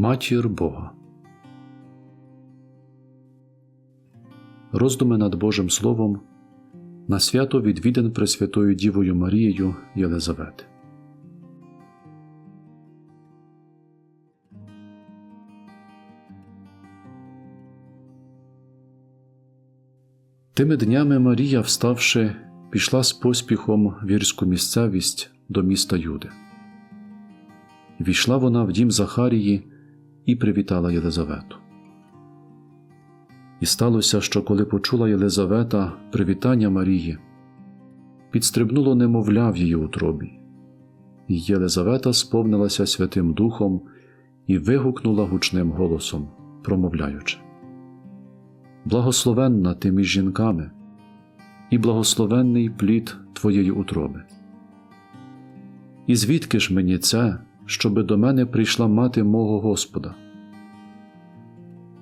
Матір Бога. Роздуми над Божим Словом на свято відвіден Пресвятою Дівою Марією Єлизавети. Тими днями Марія, вставши, пішла з поспіхом в гірську місцевість до міста Юди. Війшла вона в дім Захарії і привітала Єлизавету. І сталося, що коли почула Єлизавета привітання Марії, підстрибнуло немовля в її утробі, і Єлизавета сповнилася Святим Духом і вигукнула гучним голосом, промовляючи: Благословенна ти між жінками, і благословенний плід твоєї утроби. І звідки ж мені це, щоби до мене прийшла мати мого Господа?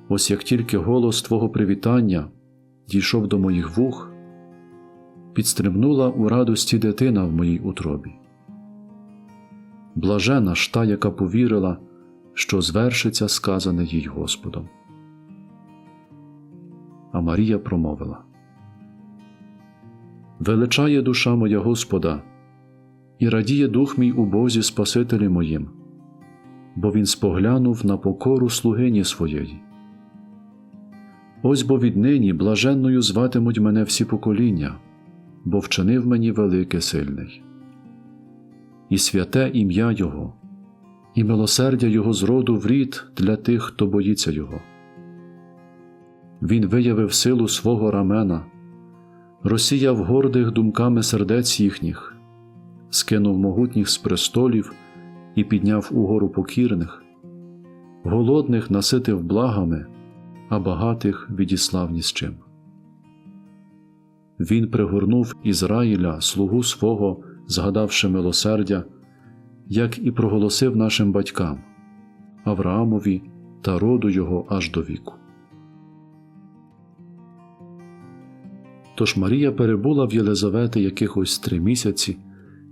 Ось як тільки голос Твого привітання дійшов до моїх вух, підстрибнула у радості дитина в моїй утробі. Блажена ж та, яка повірила, що звершиться сказане їй Господом. А Марія промовила Величає душа моя Господа, і радіє дух мій у Бозі Спасителі моїм, бо Він споглянув на покору слугині своєї. Ось бо віднині блаженною зватимуть мене всі покоління, бо вчинив мені велике сильний. І святе ім'я Його, і милосердя Його зроду в рід для тих, хто боїться Його. Він виявив силу свого рамена, розсіяв гордих думками сердець їхніх, скинув могутніх з престолів і підняв угору покірних, голодних наситив благами а багатих відіслав ні з чим. Він пригорнув Ізраїля, слугу свого, згадавши милосердя, як і проголосив нашим батькам Авраамові та роду його аж до віку. Тож Марія перебула в Єлизавети якихось три місяці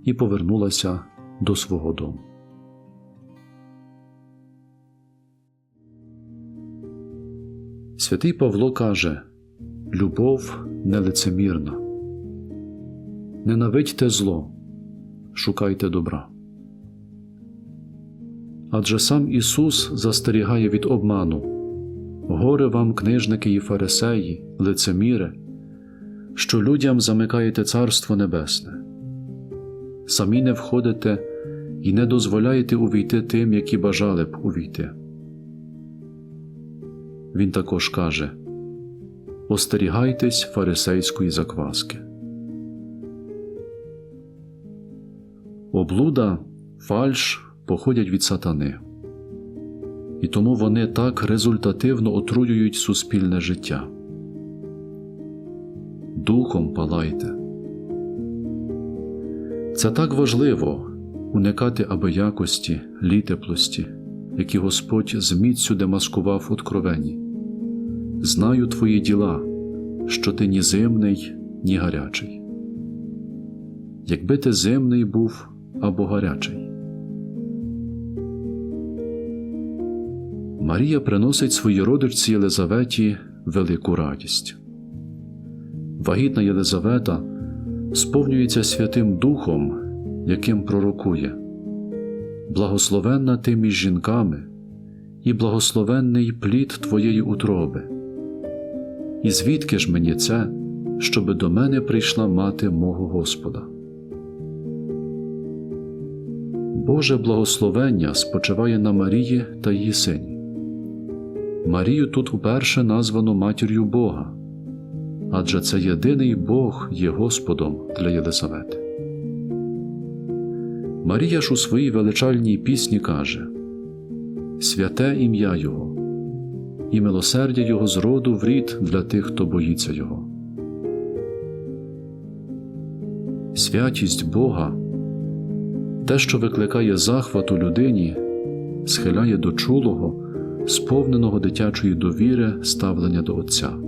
і повернулася до свого дому. Святий Павло каже Любов нелицемірна. Ненавидьте зло, шукайте добра. Адже сам Ісус застерігає від обману горе вам, книжники і фарисеї, лицеміре, що людям замикаєте Царство Небесне, самі не входите і не дозволяєте увійти тим, які бажали б увійти. Він також каже Остерігайтесь фарисейської закваски. Облуда, фальш походять від сатани, і тому вони так результативно отруюють суспільне життя. Духом палайте. Це так важливо уникати абиякості, літеплості, які Господь з міцю демаскував откровенні. Знаю твої діла, що ти ні зимний, ні гарячий. Якби ти зимний був або гарячий. Марія приносить своїй родичці Єлизаветі велику радість. Вагітна Єлизавета сповнюється Святим Духом, яким пророкує Благословенна ти між жінками, і благословенний плід твоєї утроби. І звідки ж мені це, щоби до мене прийшла мати мого Господа? Боже благословення спочиває на Марії та її сині. Марію тут уперше названо матір'ю Бога, адже це єдиний Бог є Господом для Єлисавети. Марія ж у своїй величальній пісні каже Святе ім'я Його і милосердя Його зроду в рід для тих, хто боїться Його. Святість Бога, те, що викликає захват у людині, схиляє до чулого, сповненого дитячої довіри ставлення до Отця.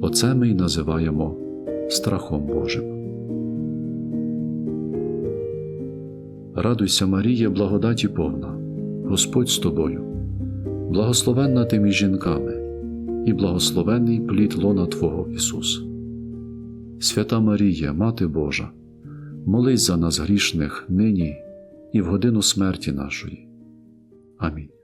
Оце ми й називаємо страхом Божим. Радуйся, Марія, благодаті повна, Господь з тобою, благословенна ти між жінками, і благословенний плід лона Твого Ісус. Свята Марія, Мати Божа, молись за нас грішних нині і в годину смерті нашої. Амінь.